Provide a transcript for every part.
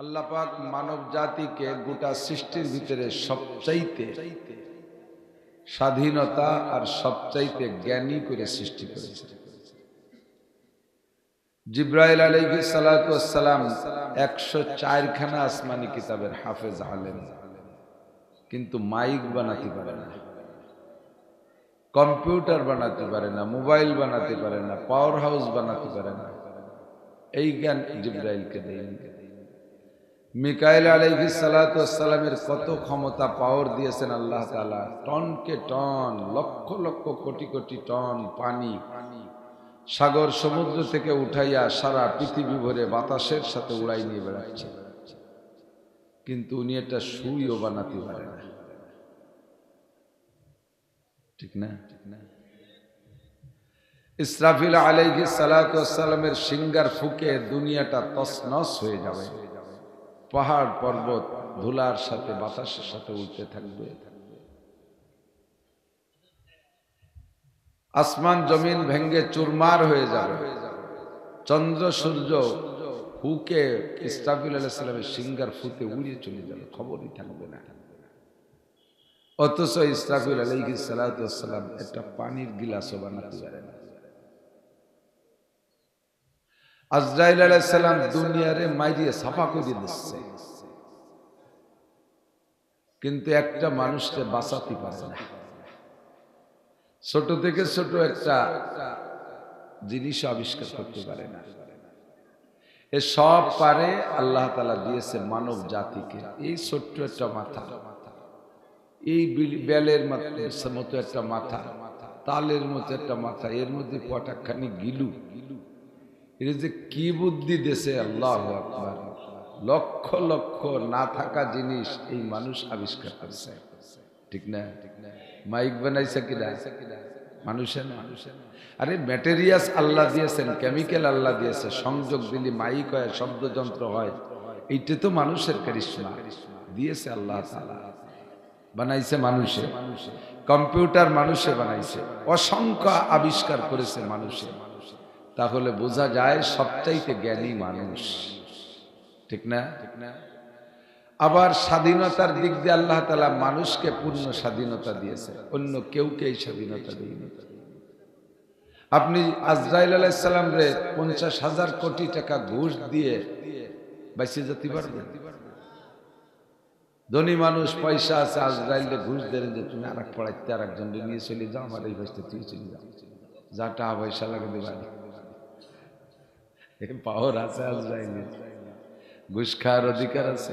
আল্লাহ পাক মানব জাতিকে গোটা সৃষ্টির ভিতরে সবচাইতে স্বাধীনতা আর সবচাইতে জ্ঞানী করে সৃষ্টি করেছে। জিব্রাইল আলাইহি সালাম একশো চারখানা আসমানি কিতাবের হাফেজ আলেম। কিন্তু মাইক বানাতে পারে না, কম্পিউটার বানাতে পারে না, মোবাইল বানাতে পারে না, পাওয়ার হাউস বানাতে পারে না। এই জ্ঞান জিব্রাইলকে দেয়নি। মিকাইল আলাইহি সালাতামের কত ক্ষমতা পাওয়ার দিয়েছেন আল্লাহ তালা টনকে টন, লক্ষ লক্ষ কোটি কোটি টন পানি। সাগর সমুদ্র থেকে উঠাইয়া সারা পৃথিবী ভরে বাতাসের সাথে উড়াই নিয়ে বেড়াচ্ছে। কিন্তু উনি এটা সুইও বানাতে পারে না। ঠিক না? ঠিক না ইসরাফিল আলাইহি সালাতামের সিঙ্গার ফুকে দুনিয়াটা তসনস হয়ে যাবে। পাহাড় পর্বত, ধুলার সাথে, বাতাসের সাথে উঠতে থাকবে। আসমান জমিন ভেঙ্গে চুরমার হয়ে যাবে। চন্দ্র, সূর্য হুকে ইসরাফিল আলাইসালামের সিঙ্গার ফুতে উড়িয়ে চলে যাবে, খবরই থাকবে না। অথচ ইসরাফিল আলাইহি সালাম একটা পানির গিলাসও বানাতে পারে না। আজরাইল আলাইসাল্লাম দুনিয়ারে মাইরিয়ে সাফা করে দিচ্ছে। কিন্তু একটা মানুষকে বাঁচাতে পারে না। ছোট থেকে ছোট একটা জিনিস আবিষ্কার করতে পারে না। এ সব পারে আল্লাহ তালা দিয়েছে মানব জাতিকে। এই ছোট্ট একটা মাথা। এই বেলের মতো একটা মাথা। তালের মতো একটা মাথা। এর মধ্যে কটাখানি গিলু। এটা যে কি বুদ্ধি দেশে, আল্লাহ লক্ষ লক্ষ না থাকা জিনিস এই মানুষ আবিষ্কার করছে। ঠিক না? মাইক বানাইছে কিনা? মানুষের না। আরে ম্যাটেরিয়াস আল্লাহ দিয়েছেন কেমিক্যাল আল্লাহ দিয়েছে, সংযোগ দিলে মাইক হয়, শব্দযন্ত্র হয়, এইটা তো মানুষের কারিশ্মা। দিয়েছে আল্লাহ বানাইছে মানুষে। কম্পিউটার মানুষে বানাইছে। অসংখ্য আবিষ্কার করেছে মানুষে। তাহলে বোঝা যায় সবচাইতে জ্ঞানী মানুষ। ঠিক না? ঠিক না আবার স্বাধীনতার দিক দিয়ে আল্লাহ তালা মানুষকে পূর্ণ স্বাধীনতা দিয়েছে, অন্য কেউকে এই স্বাধীনতা দিয়ে আপনি আজরাইল আলাইসাল্লাম রে পঞ্চাশ হাজার কোটি টাকা ঘুষ দিয়ে বাইসে যেতে পারবেন? ধনী মানুষ পয়সা আছে, আজরাইলে ঘুষ দেন যে তুমি আর এক পড়াইতে আর একজন নিয়ে চলে যাও, আমার এই ভাইসতে তুই চলে যাও। যা টাকা পয়সা লাগে দেবানি পাওয়ার আছে আজরাইলে ঘুষ খাওয়ার অধিকার আছে?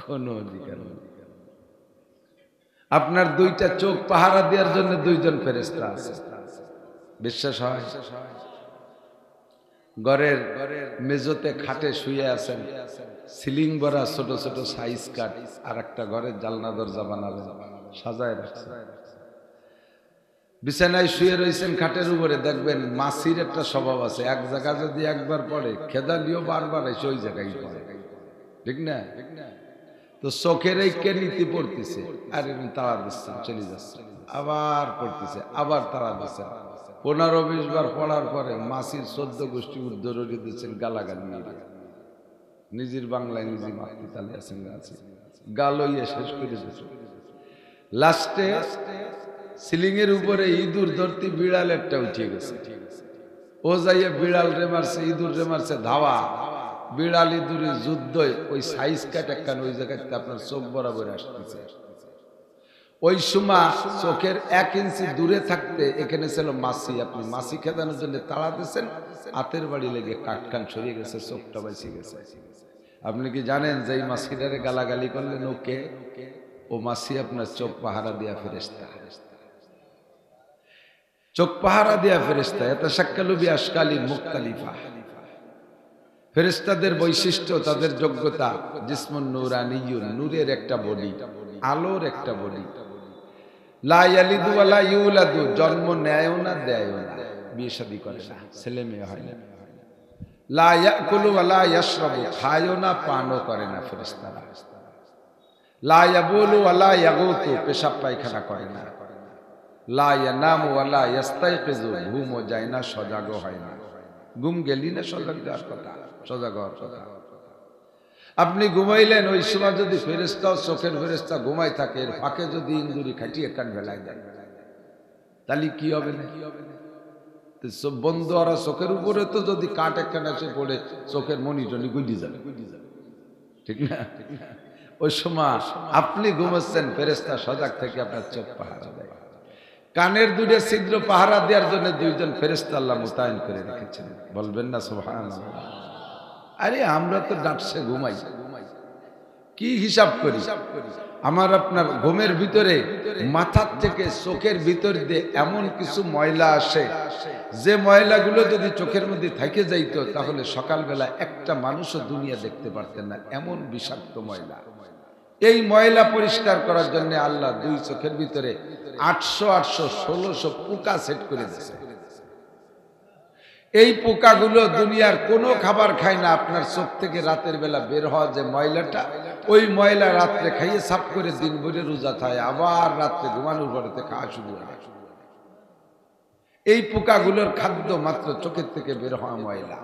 কোন অধিকার আপনার দুইটা চোখ পাহারা দেওয়ার জন্য দুইজন ফেরেস্তা আছে। বিশ্বাস হয়? ঘরের মেজোতে খাটে শুয়ে আছেন। সিলিং ভরা ছোট ছোট সাইজ কাট আর একটা ঘরের জালনা দরজা বানাবেন সাজায় রাখছে। বিছানায় শুয়ে রয়েছেন খাটের উপরে, দেখবেন মাসির একটা স্বভাব আছে। এক জায়গা যদি একবার পড়ে খেদা দিয়েও বারবার এসে ওই জায়গায় পড়ে। ঠিক না? তো চোখের এই কে নীতি পড়তেছে। আর তারা দিচ্ছে চলে যাচ্ছে আবার পড়তেছে, আবার তারা দিচ্ছে পনেরো বিশ বার পড়ার পরে মাসির চোদ্দ গোষ্ঠী উদ্ধরণী দিচ্ছেন, গালাগালি নিজের বাংলায় নিজে মাতৃ তালে আছেন আছে গালইয়া শেষ করে দিচ্ছে লাস্টে সিলিং এর উপরে ইঁদুর ধরতে বিড়াল একটা উঠে গেছে। ও যাইয়া বিড়াল রে মারছে, ইঁদুর রে মারছে, ধাওয়া। বিড়াল ইঁদুরের যুদ্ধ, ওই সাইজ কাট একখান ওই জায়গাতে আপনার চোখ বরাবর আসতেছে। ওই সময় চোখের এক ইঞ্চি দূরে থাকতে এখানে ছিল মাসি। আপনি মাসি খেদানোর জন্য তাড়া দিয়েছেন, হাতের বাড়ি লেগে কাটকান সরিয়ে গেছে, চোখটা বেঁচে গেছে। আপনি কি জানেন যে এই মাসিটারে গালাগালি করলেন ওকে ও মাসি আপনার চোখ পাহারা দিয়া ফেরেস্তা চোখ পাহারা দিয়া ফেরেস্তা এত সাক্কালুবি আসকালি মুক্তালিফা ফেরেস্তাদের বৈশিষ্ট্য, তাদের যোগ্যতা, জিসমুন নুরানিয়ুন নূরের একটা বডি আলোর একটা ইউলাদু, জন্ম নেয়ও না, দেয়ও না। বিয়ে করে না, ছেলে মেয়ে হয় না। না, পানও করে না পেশাব পায়খানা করে না। লা ইয়ানামু আলা ইয়াস্তাইকিজু ঘুমও যায় না সজাগও হয় না। ঘুম গেলি না সজাগ দেওয়ার কথা। সজাগ হওয়ার কথা। আপনি ঘুমাইলেন, ওই সময় যদি ফেরেস্তা চোখের ফেরেস্তা ঘুমাই থাকে ফাঁকে যদি ইন্দুরি খাটিয়ে কান ভেলায় দেয় তাহলে কি হবে না? তো সব বন্ধু আর চোখের উপরে তো যদি কাঠ একখান এসে পড়ে, চোখের মনি টনি গুলি যাবে। ঠিক না? ওই সময় আপনি ঘুমাচ্ছেন ফেরেস্তা সজাগ থেকে আপনার চোখ দেয়। কানের দুটো ছিদ্র পাহারা দেওয়ার জন্য দুইজন ফেরেস্তা আল্লাহ মোতায়েন করে রেখেছেন। বলবেন না সোহান আরে, আমরা তো ডাকছে ঘুমাই। কি হিসাব করি? আমার আপনার ঘুমের ভিতরে, মাথার থেকে চোখের ভিতর দিয়ে এমন কিছু ময়লা আসে, যে ময়লাগুলো যদি চোখের মধ্যে থেকে যাইতো, তাহলে সকালবেলা একটা মানুষও দুনিয়া দেখতে পারতেন না, এমন বিষাক্ত ময়লা। এই ময়লা পরিষ্কার করার জন্য আল্লাহ দুই চোখের ভিতরে আটশো আটশো ষোলোশো পোকা সেট করে দিয়েছে। এই পোকাগুলো দুনিয়ার কোনো খাবার খায় না, আপনার চোখ থেকে রাতের বেলা বের হওয়া যে ময়লাটা, ওই ময়লা রাত্রে খাইয়ে সাফ করে দিন ভরে রোজা থাকে আবার রাত্রে ঘুমানোর পরেতে খাওয়া শুরু হয়। এই পোকাগুলোর খাদ্য মাত্র চোখের থেকে বের হওয়া ময়লা।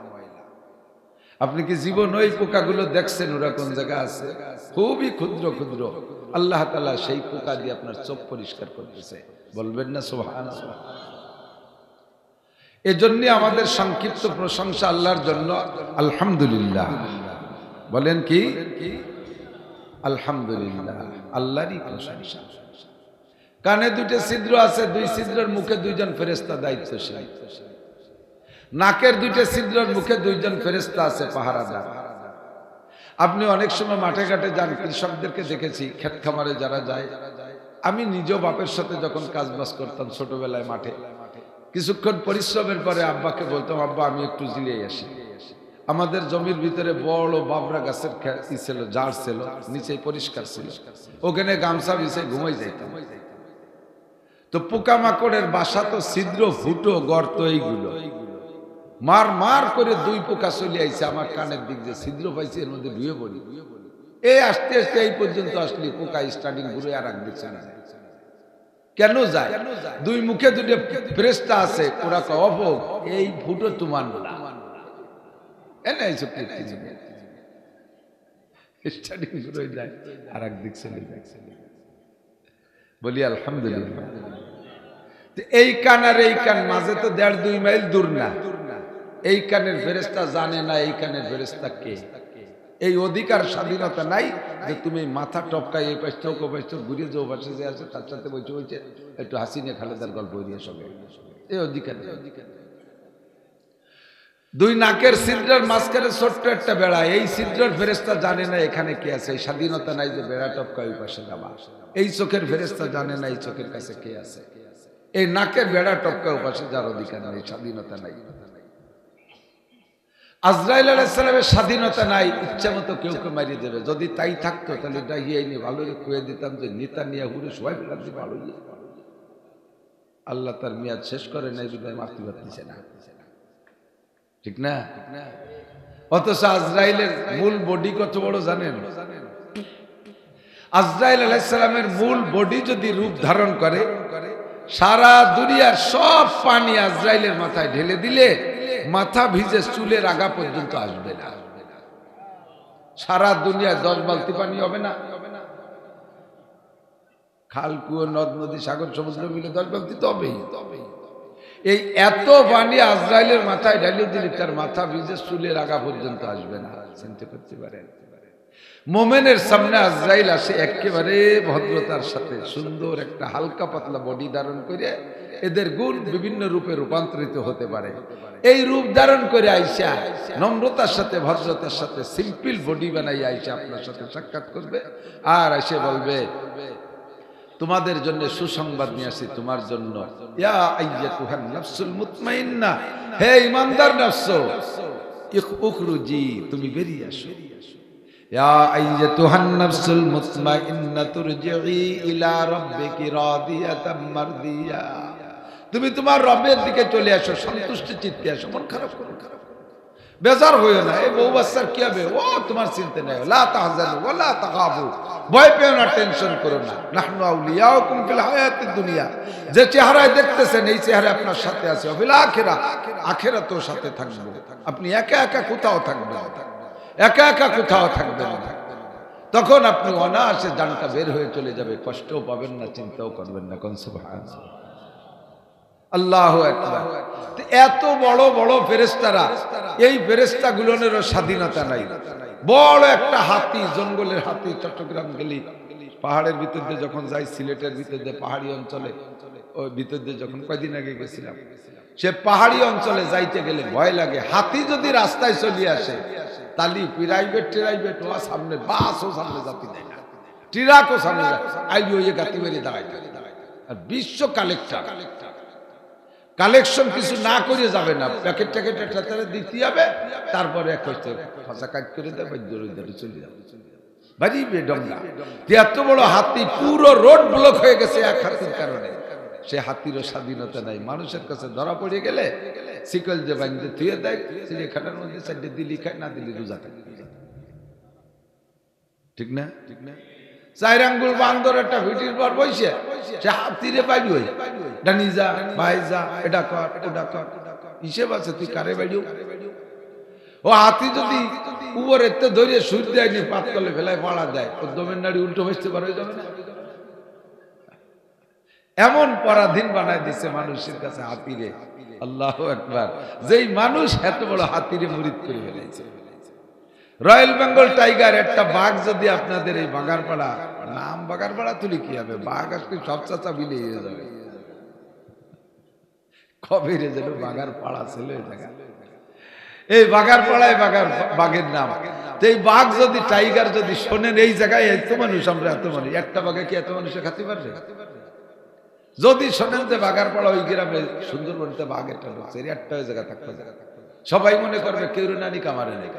আপনি কি জীবন ওই পোকাগুলো দেখছেন? ওরা কোন জায়গা আছে? খুবই ক্ষুদ্র ক্ষুদ্র। আল্লাহ তালা সেই পোকা দিয়ে আপনার চোখ পরিষ্কার করতেছে। বলবেন না সোহান এজন্য আমাদের সংক্ষিপ্ত প্রশংসা আল্লাহর জন্য আলহামদুলিল্লাহ। বলেন কি? আলহামদুলিল্লাহ। আল্লাহরই প্রশংসা। কানে দুটো ছিদ্র আছে, দুই ছিদ্রের মুখে দুইজন ফেরেস্তা দায়িত্ব দায়িত্বশীল। নাকের দুইটা ছিদ্রের মুখে দুইজন ফেরেস্তা আছে, পাহারাদার। আপনি অনেক সময় মাঠে ঘাটে যান, কৃষকদেরকে দেখেছি, ক্ষেত খামারে যারা যায়। আমি নিজেও বাপের সাথে যখন কাজ বাজ করতাম ছোটবেলায় মাঠে, কিছুক্ষণ পরিশ্রমের পরে আব্বাকে বলতাম, আব্বা, আমি একটু জিরিয়ে আসি। আমাদের জমির ভিতরে বড় বাবরা গাছের ছিল জার ছিল, নিচে পরিষ্কার ছিল। ওখানে গামছা বিছে ঘুমাই যাইতাম। তো পোকামাকড়ের বাসা তো ছিদ্র, ফুটো, গর্ত এইগুলো। মার মার করে দুই পোকা চলে আইছে। আমার কানের দিক দিয়ে ছিদ্র পাইছে, এর মধ্যে ধুয়ে পড়ি। এই আস্তে আস্তে এই পর্যন্ত আসলে, পোকা স্টার্টিং ঘুরে আর রাখ দিচ্ছে না কেন যায়? দুই মুখে দুটো ফ্রেস্তা আছে, ওরা অভোগ এই ফুটো তোমার না। স্টার্টিং ঘুরে যায়, আর এক দিক চলে বলি, আলহামদুলিল্লাহ। এই কান আর এই কান, মাঝে তো দেড় দুই মাইল দূর না। এই কানের ফেরেস্তা জানে না, এই কানের ফেরেস্তা কে? এই অধিকার, স্বাধীনতা নাই যে তুমি মাথা টপকাই এই পাশ ও পাশ থেকে ঘুরিয়ে যে পাশে যে আছে তার সাথে বলছে বলছে একটু হাসিনে খালেদার গল্প দিয়ে সঙ্গে এই অধিকার দুই নাকের ছিদ্রের মাঝখানে ছোট্ট একটা বেড়া, এই ছিদ্রের ফেরেস্তা জানে না এখানে কে আছে, এই স্বাধীনতা নাই যে বেড়া টপকায় ওই পাশে যাবা এই চোখের ফেরেস্তা জানে না এই চোখের কাছে কে আছে। এই নাকের বেড়া টপকায় ওই পাশে যার অধিকার নাই, স্বাধীনতা নাই। আজরাইল আলাইসালামের স্বাধীনতা নাই, ইচ্ছা মতো কেউ কেউ মারিয়ে দেবে। যদি তাই থাকতো, তাহলে ডাকিয়ে নিয়ে ভালো করে দিতাম যে নেতা নিয়ে ঘুরে সবাই দিয়ে ভালো। আল্লাহ তার মেয়াদ শেষ করে নাই, বিদায় মারতে পারতেছে না। ঠিক না? অথচ আজরাইলের মূল বডি কত বড় জানেন? আজরাইল আলাইসালামের মূল বডি যদি রূপ ধারণ করে, সারা দুনিয়ার সব পানি আজরাইলের মাথায় ঢেলে দিলে মাথা ভিজে চুলের আগা পর্যন্ত আসবে না। সারা দুনিয়ায় দশ বালতি পানি হবে না। খাল, কুয়ো, নদ, নদী, সাগর, সমুদ্র মিলে দশ বালতি তো হবেই। এই এত পানি আজরাইলের মাথায় ঢালিয়ে দিলে তার মাথা ভিজে চুলের আগা পর্যন্ত আসবে না। চিনতে করতে পারেন? মোমেনের সামনে আজরাইল আসে একেবারে ভদ্রতার সাথে সুন্দর একটা হালকা পাতলা বডি ধারণ করে এদের গুণ বিভিন্ন রূপে রূপান্তরিত হতে পারে। এই রূপ ধারণ করে আইসা নম্রতার সাথে, ভদ্রতার সাথে সিম্পল বডি বানাই আইসা আপনার সাথে সাক্ষাৎ করবে আর এসে বলবে, তোমাদের জন্য সুসংবাদ নিয়ে আসি, তোমার জন্য। হে ইমানদার নফস তুমি বেরিয়ে আসো। ইলা রাব্বিকি রাদিয়াতাম মারদিয়া। তুমি তোমার রবের দিকে চলে আসো, সন্তুষ্ট চিত্তে আসো, মন খারাপ করো খারাপ বেজার হইও না, এই বউ বাচ্চার কি হবে? ও, তোমার চিন্তা নেই। লা তাহজানু ওয়া লা তাখাবু ভয় পেও না, টেনশন করো না। নাহনু দুনিয়া। যে চেহারায় দেখতেছেন, এই চেহারা আপনার সাথে আছে। ফিল আখিরা আখিরাতেও সাথে থাকবে। আপনি একা একা কোথাও থাকবেন একা একা কোথাও থাকবেন না। তখন আপনি অনায়াসে জানটা বের হয়ে চলে যাবে। কষ্টও পাবেন না, চিন্তাও করবেন না। কোন আল্লাহ এত বড় বড় ফেরেস্তারা এই ফেরেস্তা গুলোনেরও স্বাধীনতা নাই। বড় একটা হাতি, জঙ্গলের হাতি, চট্টগ্রাম গেলি, পাহাড়ের ভিতর দিয়ে যখন যাই, সিলেটের ভিতর দিয়ে, পাহাড়ি অঞ্চলে ওই ভিতর দিয়ে যখন কয়দিন আগে গেছিলাম, সে পাহাড়ি অঞ্চলে যাইতে গেলে ভয় লাগে। হাতি যদি রাস্তায় চলে আসে, তালি প্রাইভেট ট্রাইভেট ও সামনে বাসও সামনে জাতি দেয় না। ট্রাকও সামনে আইবি ওই গাতি বেরিয়ে দাঁড়ায় আর বিশ্ব কালেক্টর কালেকশন কিছু না করে যাবে না। প্যাকেট ট্যাকেট একটা দিতে হবে, তারপরে এক হচ্ছে ফাঁসা কাজ করে দেয় দৌড়ে দৌড়ে চলে যাবে। বাড়ি বেডঙ্গা এত বড় হাতি, পুরো রোড ব্লক হয়ে গেছে এক হাতির কারণে। সে হাতিরও স্বাধীনতা নাই। মানুষের কাছে ধরা পড়ে গেলে সিকল যে বানিয়ে থুয়ে দেয়, চিড়িয়াখানার মধ্যে চারটে দিলি খায়, না দিলি রোজা ঠিক না? ঠিক না? চার বান্দর একটা ভিটির পর বইছে, সে হাতিরে পাইবি ওই। ডানি যা, ভাই যা, এটা কর, ওটা কর। হিসেব আছে, তুই কারে বাড়িও ও হাতি যদি উপর এতে ধরে সুর দেয়নি পাত করলে ফেলায় পাড়া দেয়। ও দমের নাড়ি উল্টো বসতে পারে যাবে না এমন পরাধীন বানায় দিছে মানুষের কাছে হাতিরে। আল্লাহ একবার যেই মানুষ এত বড় হাতিরে মুরিদ করে ফেলেছে। রয়্যাল বেঙ্গল টাইগার, একটা বাঘ যদি আপনাদের এই বাগারপাড়া, নাম বাগারপাড়া তুলি কি হবে? বাঘ আজকে সব চাচা বিলে যাবে। কবে রে যেন বাগার পাড়া ছিল এই বাগার পাড়ায় বাগার, বাঘের নাম। এই বাঘ যদি, টাইগার যদি শোনেন, এই জায়গায় এত মানুষ, আমরা এত মানুষ। একটা বাঘে কি এত মানুষে খাতে পারবে যদি শোনেন যে বাগার পাড়া ওই গ্রামে সুন্দরবনতে বাঘ একটা ঢুকছে একটা জায়গা থাকতে সবাই মনে করবে কেউ নানি কামারে নেই।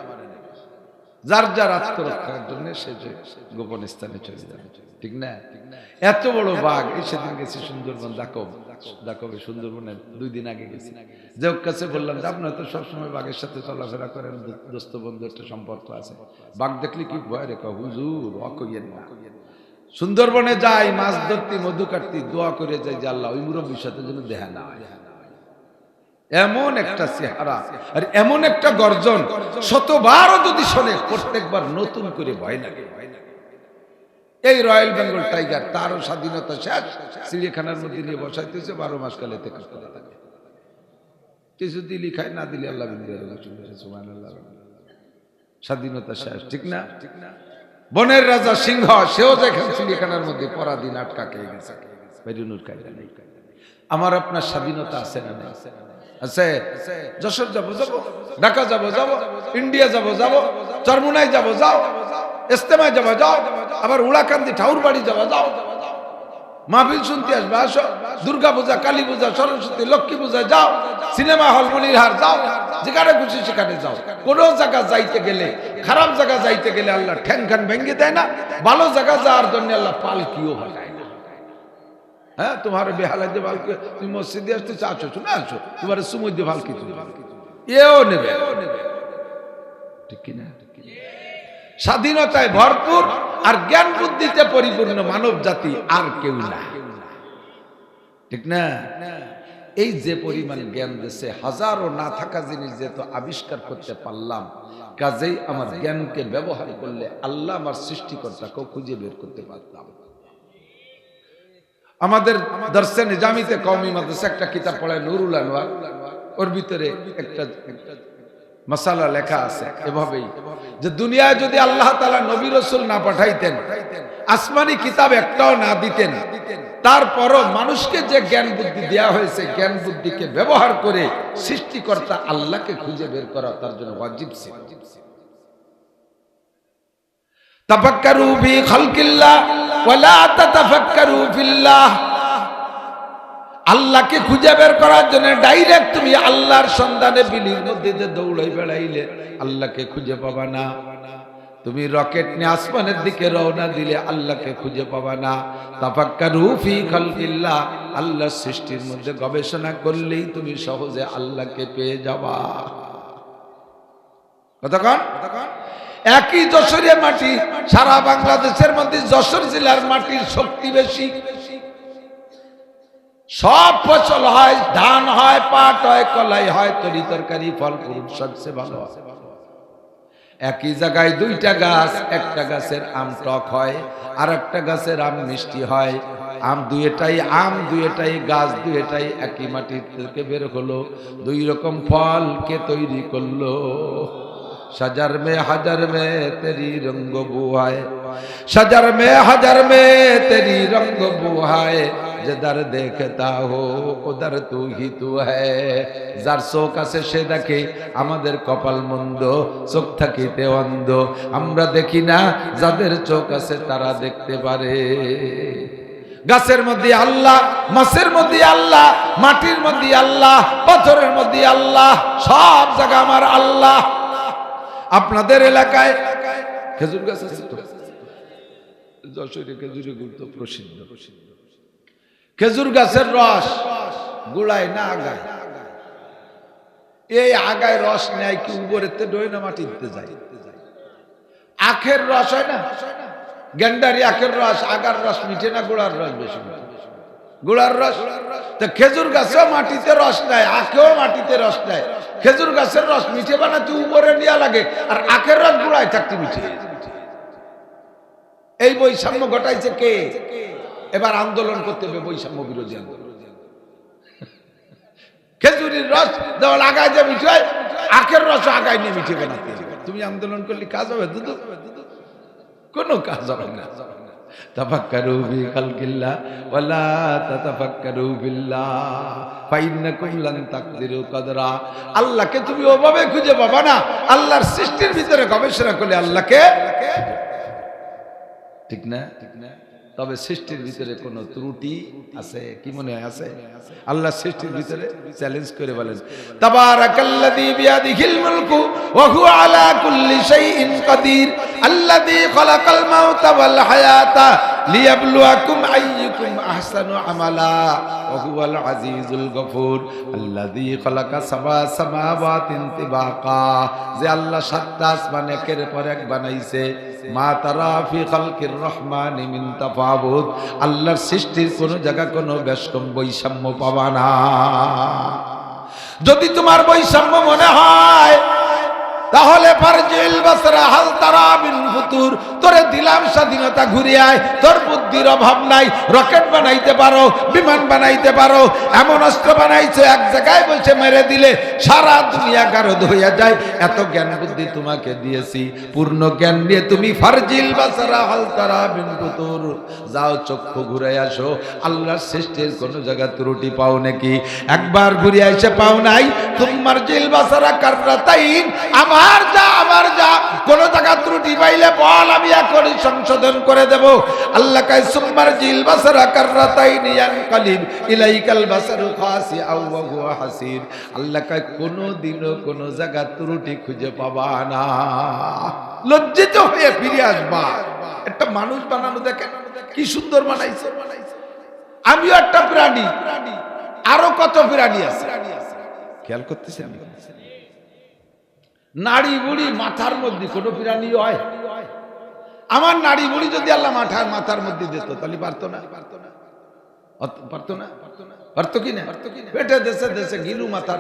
যার যার আত্মরক্ষার জন্য সে যে গোপন স্থানে চলে যাবে। ঠিক না? এত বড় বাঘ সেদিন গেছি সুন্দরবন, দাকব। দাকবে সুন্দরবনের দুই দিন আগে গেছি। যে কাছে বললাম যে, আপনার তো সবসময় বাঘের সাথে চলাফেরা করেন দোস্ত বন্ধু একটা সম্পর্ক আছে। বাঘ দেখলে কি ভয় রেখা হুজুর অকইয়েন না। সুন্দরবনে যাই, মাছ ধরতে, মধু কাটতে, দোয়া করে যাই আল্লাহ, ওই মুরব্বীর সাথে যেন দেহা না হয়। এমন একটা চেহারা আর এমন একটা গর্জন শতবারও যদি শোনে, প্রত্যেকবার নতুন করে ভয় লাগে। এই রয়্যাল বেঙ্গল টাইগার তারও স্বাধীনতা শেষ, চিড়িয়াখানার মধ্যে নিয়ে বসাইতেছে, বারো মাস কালে কিছু দিলি খায় না দিলি আল্লাহ। স্বাধীনতা শেষ, ঠিক না? ঠিক না বনের রাজা সিংহ, সেও দেখেন চিড়িয়াখানার মধ্যে পরাধীন আটকা খেয়ে গেছে। আমার আপনার স্বাধীনতা আছে না নেই? আছে। যশোর যাব যাব। ঢাকা যাব যাব। ইন্ডিয়া যাব যাব। চরমুনাই যাব, যাও। ইস্তেমায় যাব, যাও। আবার উড়াকান্দি ঠাউর বাড়ি যাব, যাও। মাহফিল শুনতে আসবে, আসো। দুর্গা পূজা, কালী পূজা, সরস্বতী, লক্ষ্মী পূজা, যাও। সিনেমা হল মনিরহার যাও। যেখানে খুশি সেখানে যাও। কোন জায়গা যাইতে গেলে, খারাপ জায়গা যাইতে গেলে আল্লাহ ঠ্যাং খান ভেঙে দেয় না। ভালো জায়গা যাওয়ার জন্য আল্লাহ পালকিও ভাগায় না হ্যাঁ তোমার বেহালা দিয়ে ভালকি তুমি মসজিদে আসতে চাচ্ছ, শুনে আসো। তোমার সুময় দিয়ে ভালকি তুমি এও নেবে। ঠিক কিনা? স্বাধীনতায় ভরপুর আর জ্ঞান বুদ্ধিতে পরিপূর্ণ মানব জাতি আর কেউ না। ঠিক না? এই যে পরিমাণ জ্ঞান দেশে হাজারো না থাকা জিনিস যেহেতু আবিষ্কার করতে পারলাম, কাজেই আমার জ্ঞানকে ব্যবহার করলে আল্লাহ আমার সৃষ্টিকর্তাকেও খুঁজে বের করতে পারতাম। আমাদের দর্শে নিজামিতে কওমি মাদ্রাসা একটা কিতাব পড়ায়, নুরুল আনোয়ার ওর ভিতরে একটা মশালা লেখা আছে, এভাবেই। যে দুনিয়ায় যদি আল্লাহ তালা নবী রসুল না পাঠাইতেন, আসমানি কিতাব একটাও না দিতেন, তারপরও মানুষকে যে জ্ঞান বুদ্ধি দেয়া হয়েছে, জ্ঞান বুদ্ধিকে ব্যবহার করে সৃষ্টিকর্তা আল্লাহকে খুঁজে বের করা তার জন্য ওয়াজিব ছিল। তাফাক্কারু ফি খালকিল্লাহ। আল্লাহকে খুঁজে বের করার জন্য ডাইরেক্ট তুমি আল্লাহর সন্ধানে বিলির মধ্যে যে দৌড়াই বেড়াইলে, আল্লাহকে খুঁজে পাবা না। তুমি রকেট নিয়ে আসমানের দিকে রওনা দিলে, আল্লাহকে খুঁজে পাবা না। তাফাক্কারু ফি খালকিল্লাহ। আল্লাহর সৃষ্টির মধ্যে গবেষণা করলেই তুমি সহজে আল্লাহকে পেয়ে যাবা। কতক্ষণ একই যশোরে মাটি, সারা বাংলাদেশের মধ্যে যশোর জেলার মাটির শক্তি বেশি। সব ফসল হয়, ধান হয়, পাট হয়, কলাই হয়, তরি তরকারি, ফল, ফুল সবচেয়ে ভালো একই জায়গায় দুইটা গাছ, একটা গাছের আম টক হয় আর একটা গাছের আম মিষ্টি হয়। আম দুয়েটাই আম দুয়েটাই গাছ দুয়েটাই একই মাটির থেকে বের হলো। দুই রকম ফল কে তৈরি করল। সাজার মে হাজার মে তেরি রঙ্গ বুহায়। সাজার মে হাজার মে তেরি রঙ্গ বুহায়। যেদার দেখতা হো ওদার তু হি তু যার চোখ আছে সে দেখে আমাদের কপাল মন্দ, চোখ থাকিতে অন্ধ। আমরা দেখি না যাদের চোখ আছে তারা দেখতে পারে। গাছের মধ্যে আল্লাহ, মাছের মধ্যে আল্লাহ, মাটির মধ্যে আল্লাহ, পাথরের মধ্যে আল্লাহ, সব জায়গা আমার আল্লাহ। আপনাদের এলাকায়? খেজুর গাছ আছে তো? যশোরে খেজুরের গুরুত্ব প্রসিদ্ধ। খেজুর গাছের রস গুড়ায় না আগায়। এই আগায় রস নেয় কি উপরেতে ডই না মাটিতে যায়। আখের রস হয় না? গেন্ডারি আখের রস, আগার রস, মিঠে না গুড়ার রস বেশি গুড়ার রস? তো খেজুর গাছেও মাটিতে রস নেয়, আখেও মাটিতে রস নেয়। খেজুর গাছের রস মিঠে বানাতে উপরে নেওয়া লাগে, আর আখের রস গুড়ায় থাকতে মিঠে। এই বৈষম্য ঘটাইছে কে? এবার আন্দোলন করতে হবে বৈষম্য বিরোধী আন্দোলন। খেজুরির রস আগায় যে মিঠে, আখের রস আগায় নিয়ে মিঠে বানাতে। তুমি আন্দোলন করলে কাজ হবে দুধ কোনো কাজ হবে না। তাফাক্কারু ফি খালকিল্লাহ ওয়ালা তাতাফাক্কারু বিল্লাহ। ফাইন্নাকুম লান তাকদিরু কদরা। আল্লাহকে তুমি ওভাবে খুঁজে পাবা না। আল্লাহর সৃষ্টির ভিতরে গবেষণা করলে আল্লাহকে ঠিক না? ঠিক না তবে সৃষ্টির ভিতরে কোনো ত্রুটি আছে? কি মনে হয় আছে? আল্লাহ সৃষ্টির ভিতরে চ্যালেঞ্জ করে বলেন, তাবারাকাল্লাযী বিয়াদিহিল মুলকু ওয়া হুয়া আলা কুল্লি শাইইন কাদির। আল্লাযী খালাকাল মাউতা ওয়াল হায়াতা লিয়াবলুয়াকুম আইয়ুকুম আহসানু আমালা যে আল্লাহ সাতটা আসমান একের পর এক বানাইছে। মা তারা ফি খালকির রহমানি মিন আল্লাহর সৃষ্টির কোন জায়গা, কোনো বেশকম বৈষম্য পাবা না। যদি তোমার বৈষম্য মনে হয় তাহলে ফারজিল বাসরা হাল তারা বিন ফুতুর তোরে দিলাম স্বাধীনতা ঘুরে আয়, তোর বুদ্ধির অভাব নাই, রকেট বানাইতে পারো, বিমান বানাইতে পারো, এমন অস্ত্র বানাইছে, এক জায়গায় বসে মেরে দিলে সারা দুনিয়া গারদ হইয়া যায়। এত জ্ঞান বুদ্ধি তোমাকে দিয়েছি, পূর্ণ জ্ঞান দিয়ে তুমি ফারজিল বাসরা হাল তারা বিন ফুতুর যাও চক্ষু ঘুরে আসো, আল্লাহর সৃষ্টির কোন জায়গা ত্রুটি পাও নাকি? একবার ঘুরে এসে পাও নাই, তোমার জিল বাসারা কাররাতাইন আবার যা আবার যা, কোন জায়গা ত্রুটি পাইলে বল আমি এখনই সংশোধন করে দেব। আল্লাহ জিল ইয়ানকালিব ইলাইকাল বাসারু হাসির আল্লাহ কাই কোন দিনও কোন জায়গা ত্রুটি খুঁজে পাবা না। লজ্জিত হয়ে ফিরে আসবা। একটা মানুষ বানানো দেখেন, কি সুন্দর বানাইছে। আমিও একটা প্রাণী, আরও কত প্রাণী আছে। খেয়াল করতেছি আমি। নাড়ি বুড়ি মাথার মধ্যে কোনো প্রাণী হয়। আমার নাড়ি বুড়ি যদি আল্লাহ মাথার মাথার মধ্যে দিত, তাহলে পারতো না। পারতো না? গিলু মাথার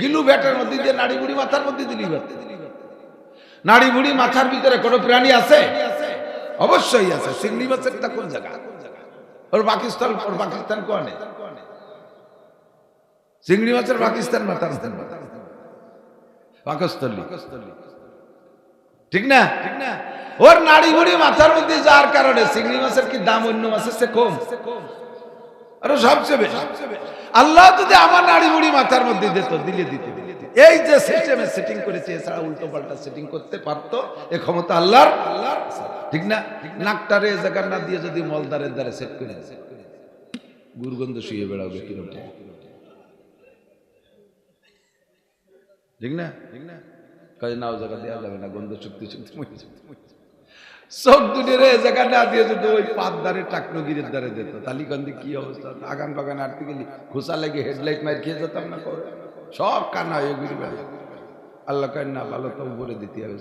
গিলু মধ্যে বুড়ি মাথার মধ্যে বুড়ি মাথার ভিতরে কোনো প্রাণী আছে? অবশ্যই আছে। চিংড়ি মাছেরটা কোন জায়গা? পাকিস্তান পাকিস্তান মাছের পাকিস্তান মাথার পাকস্থলী ঠিক না? ঠিক না ওর নাড়ি বুড়ি মাথার মধ্যে যার কারণে চিংড়ি মাছের কি দাম অন্য মাছের সে কম? আরও সবচেয়ে বেশি। আল্লাহ যদি আমার নাড়ি বুড়ি মাথার মধ্যে দিত, দিলে দিতে। এই যে সিস্টেমে সেটিং করেছে, এছাড়া উল্টো পাল্টা সেটিং করতে পারতো, এ ক্ষমতা আল্লাহর। আল্লাহর ঠিক না? নাকটারে এ না দিয়ে যদি মলদারের দ্বারে সেট করে গুরগন্ধ শুয়ে বেড়াবে কীরকম ঠিক না? ঠিক না কাজে নাও জায়গা দেওয়া যাবে না, গন্ধ চুক্তি যাবে। চোখ দুটির এ জায়গা না দিয়ে যদি ওই পাত দ্বারে টাকনগিরের দ্বারে দিত তালিগন্ধে কি অবস্থা? আগান বাগান আটতে গেলি খোসা লেগে হেডলাইট মার খেয়ে যেতাম না করে সব কানা হয়ে ঘুরে আল্লাহ কেন না, ভালো তো উপরে দিতে হবে,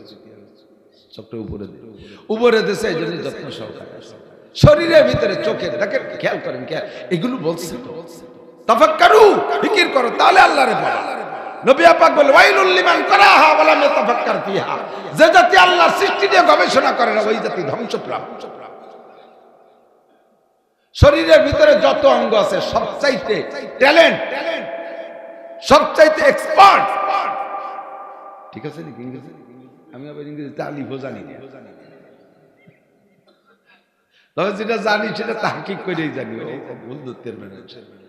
চোখটা উপরে দিতে উপরে দেশে এই জন্য যত্ন সহকারে। শরীরের ভিতরে চোখে দেখেন, খেয়াল করেন, খেয়াল। এগুলো বলছে তো। তাফাক্কারু, ফিকির করো, তাহলে আল্লাহরে বলা। নবী আপাক বলে যে জাতি আল্লাহর সৃষ্টি নিয়ে গবেষণা করে না, ওই জাতি ধ্বংসপ্রাপ্ত। শরীরের ভিতরে যত অঙ্গ আছে, সবচাইতে ট্যালেন্ট, সবচাইতে এক্সপার্ট। ঠিক আছে নাকি ইংরেজি? আমি আবার ইংরেজিতে আলিফও জানি না। তবে যেটা জানি সেটা তাহকিক করেই জানি। ভুল ধরতে পারবে না।